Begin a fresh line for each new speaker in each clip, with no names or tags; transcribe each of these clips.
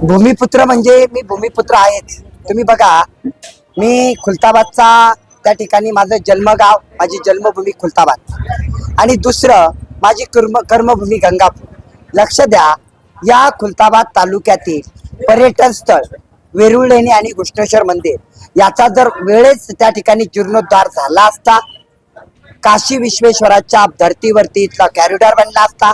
भूमिपुत्र म्हणजे मी भूमिपुत्र आहेच. तुम्ही बघा मी खुलताबादचा त्या ठिकाणी माझं जन्मगाव माझी जन्मभूमी खुलताबाद. आणि दुसरं माझी कर्म कर्मभूमी गंगापूर. लक्ष द्या या खुलताबाद तालुक्यातील पर्यटन स्थळ वेरुळ लेणी आणि घुष्णेश्वर मंदिर याचा जर वेळेच त्या ठिकाणी जीर्णोद्धार झाला असता काशी विश्वेश्वराच्या धर्तीवरती इथला कॅरिडॉर बनला असता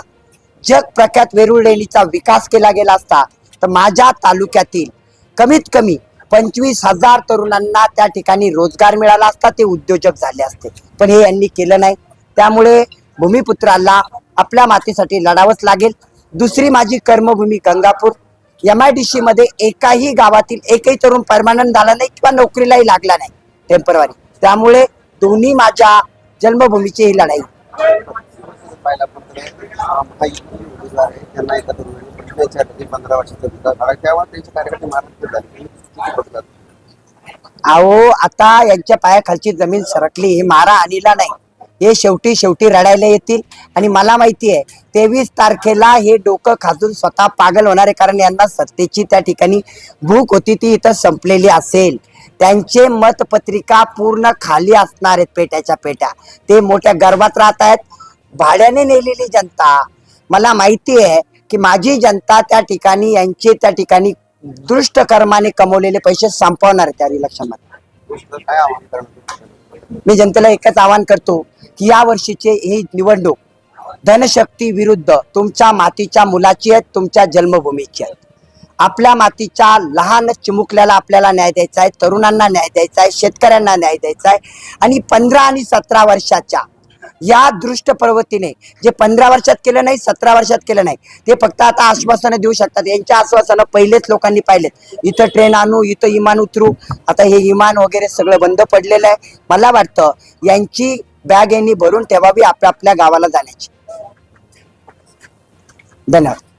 जग प्रख्यात वेरूळ लेणीचा विकास केला गेला असता तर माझ्या तालुक्यातील कमीत कमी पंचवीस हजार तरुणांना त्या ठिकाणी रोजगार मिळाला असता ते उद्योजक झाले असते. पण हे यांनी केलं नाही. त्यामुळे भूमिपुत्राला आपल्या मातीसाठी लढावंच लागेल. दुसरी माझी कर्मभूमी Gangapur. M I D C मध्ये एकाही गावातील एकही तरुण परमानंट झाला नाही किंवा नोकरीलाही लागला नाही टेम्परवारी त्यामुळे दोन्ही माझ्या जन्मभूमीची ही लढाई.
त्याच्यासाठी पंधरा वर्षाचा विकास तेव्हा त्यांचे कार्यकर्ते महाराष्ट्र झाले
अहो आता यांच्या पायाखालची जमीन सरकली हे मारा आणीला नाही. हे शेवटी शेवटी रडायला येतील. आणि मला माहिती आहे तेवीस तारखेला हे डोकं खाजून स्वतः पागल होणार आहे कारण यांना सत्तेची त्या ठिकाणी भूक होती ती इथं संपलेली असेल. त्यांचे मतपत्रिका पूर्ण खाली असणार आहेत पेट्याच्या पेट्या. ते मोठ्या गर्भात राहत आहेत. भाड्याने नेलेली जनता. मला माहिती आहे की माझी जनता त्या ठिकाणी यांचे त्या ठिकाणी दृष्ट कर्माने कमवलेले पैसे संपवणार त्या इलेक्शनमध्ये मी जनतेला एकच आवाहन करतो की या वर्षीचे ही निवडणूक धनशक्ती विरुद्ध तुमच्या मातीच्या मुलाची आहेत तुमच्या जन्मभूमीची आहेत. आपल्या मातीच्या लहान चिमुकल्याला आपल्याला न्याय द्यायचा आहे तरुणांना न्याय द्यायचा आहे शेतकऱ्यांना न्याय द्यायचा आहे आणि पंधरा आणि सतरा वर्षाच्या या दृष्ट प्रवृत्तीने जे पंधरा वर्षात केलं नाही सतरा वर्षात केलं नाही ते फक्त आता आश्वासनं देऊ शकतात. यांच्या आश्वासनं पहिलेच लोकांनी पाहिलेत. इथं ट्रेन आणू इथं इमान उतरू. आता हे इमान वगैरे सगळं बंद पडलेलं आहे. मला वाटतं यांची बॅग यांनी भरून ठेवावी आपल्या आपल्या गावाला जाण्याची. धन्यवाद.